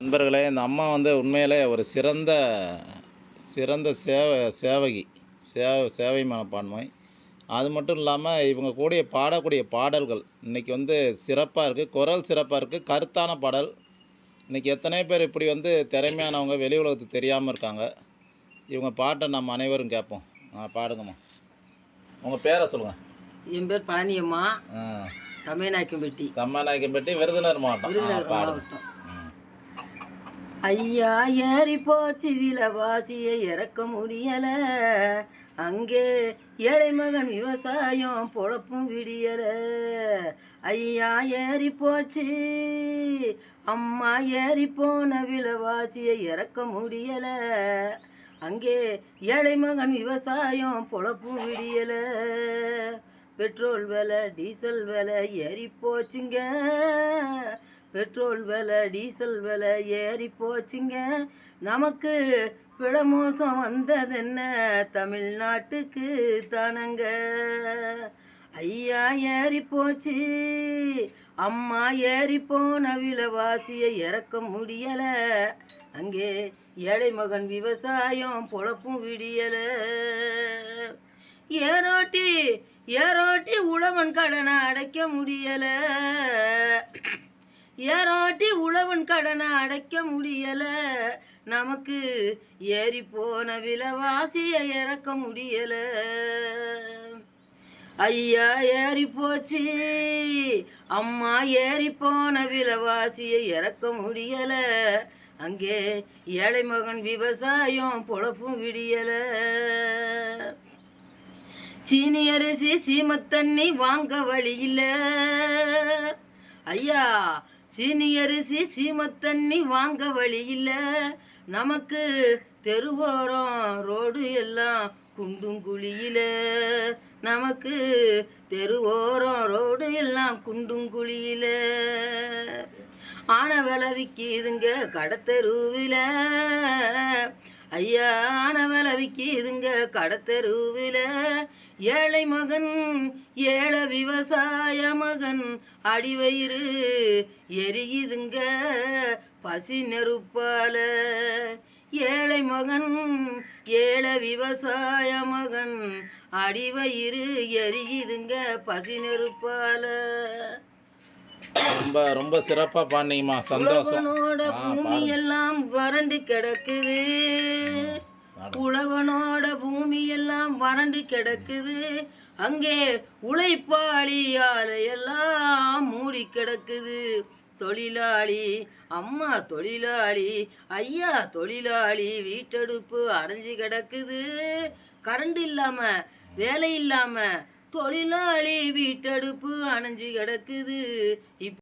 நண்பர்களே இந்த அம்மா வந்து உண்மையிலே ஒரு சிறந்த சிறந்த சேவை சேவகி. சேவை சேவை மனப்பான்மை. அது மட்டும் இல்லாமல் இவங்க கூடிய பாடக்கூடிய பாடல்கள். இன்றைக்கி வந்து சிறப்பாக இருக்குது குரல் சிறப்பாக இருக்குது கருத்தான பாடல். இன்றைக்கி எத்தனை பேர் இப்படி வந்து திறமையானவங்க வெளி உலகத்துக்கு தெரியாமல் இருக்காங்க? இவங்க பாட்டை நம்ம அனைவரும் கேட்போம். ஆ பாடுங்கம்மா. உங்கள் பேரை சொல்லுங்கள் என் பேர் பழனியம்மா. தமிழ்நாயக்கம்பட்டி தம்மாநாயக்கம்பட்டி விருதுநகர் மாவட்டம். விருதுநகர் மாவட்டம். ஐயா ஏறி போச்சு விலவாசியை இறக்க முடியல. அங்கே ஏழை மகன் விவசாயம் பொழப்பும் விடியல. ஐயா ஏறி போச்சு அம்மா ஏறி போன விலவாசியை இறக்க முடியல. அங்கே ஏழை மகன் விவசாயம் பொழப்பும் விடியல. பெட்ரோல் விலை டீசல் விலை ஏறி போச்சுங்க. பெட்ரோல் விலை டீசல் விலை ஏறி போச்சுங்க. நமக்கு பிளமோசம் வந்ததென்ன? தமிழ்நாட்டுக்கு தானங்க. ஐயா ஏறி போச்சு. அம்மா ஏறி போன விலைவாசியை இறக்க முடியல. அங்கே ஏழை மகன் விவசாயம் பொழப்பும் விடியல. ஏரோட்டி ஏரோட்டி உழவன் கடனை அடைக்க முடியல. ஏராட்டி உழவன் கடனை அடைக்க முடியல. நமக்கு ஏறி போன விலைவாசியை இறக்க முடியல. ஐயா ஏறி போச்சு. அம்மா ஏறி போன விலைவாசியை இறக்க முடியல. அங்கே ஏழை மகன் விவசாயம் பொழப்பும் விடியல. சீனி அரிசி சீமத்தண்ணி வாங்க வழி ஐயா சீனி அரிசி சீமத்தண்ணி வாங்க வழி இல்ல நமக்கு தெருவோரம் ரோடு எல்லாம் குண்டும் குழியில. நமக்கு தெருவோரம் ரோடு எல்லாம் குண்டும் குழியில. ஆன விலை விற்கிதுங்க கடத்தெருவில். ஐயா ஆன விலை கடத்தெருவில். ஏழை மகன் ஏழை விவசாய மகன் அடிவயிறு எரியுதுங்க பசி நெருப்பால ஏழை மகன் ஏழை விவசாய மகன் அடிவயிறு எரியுதுங்க பசி நெருப்பால ரொம்ப ரொம்ப சிறப்பாக பாடினீங்கம்மா சந்தோஷம். பூமி எல்லாம் வறண்டு கிடக்குது. உழவனோட பூமி எல்லாம் வறண்டு கிடக்குது. அங்கே உழைப்பாளி ஆலையெல்லாம் மூடி கிடக்குது. தொழிலாளி அம்மா தொழிலாளி ஐயா தொழிலாளி வீட்டடுப்பு அடைஞ்சு கிடக்குது. கரண்ட் இல்லாம வேலை இல்லாம தொழிலாளி வீட்டடுப்பு அணைஞ்சு கிடக்குது. இப்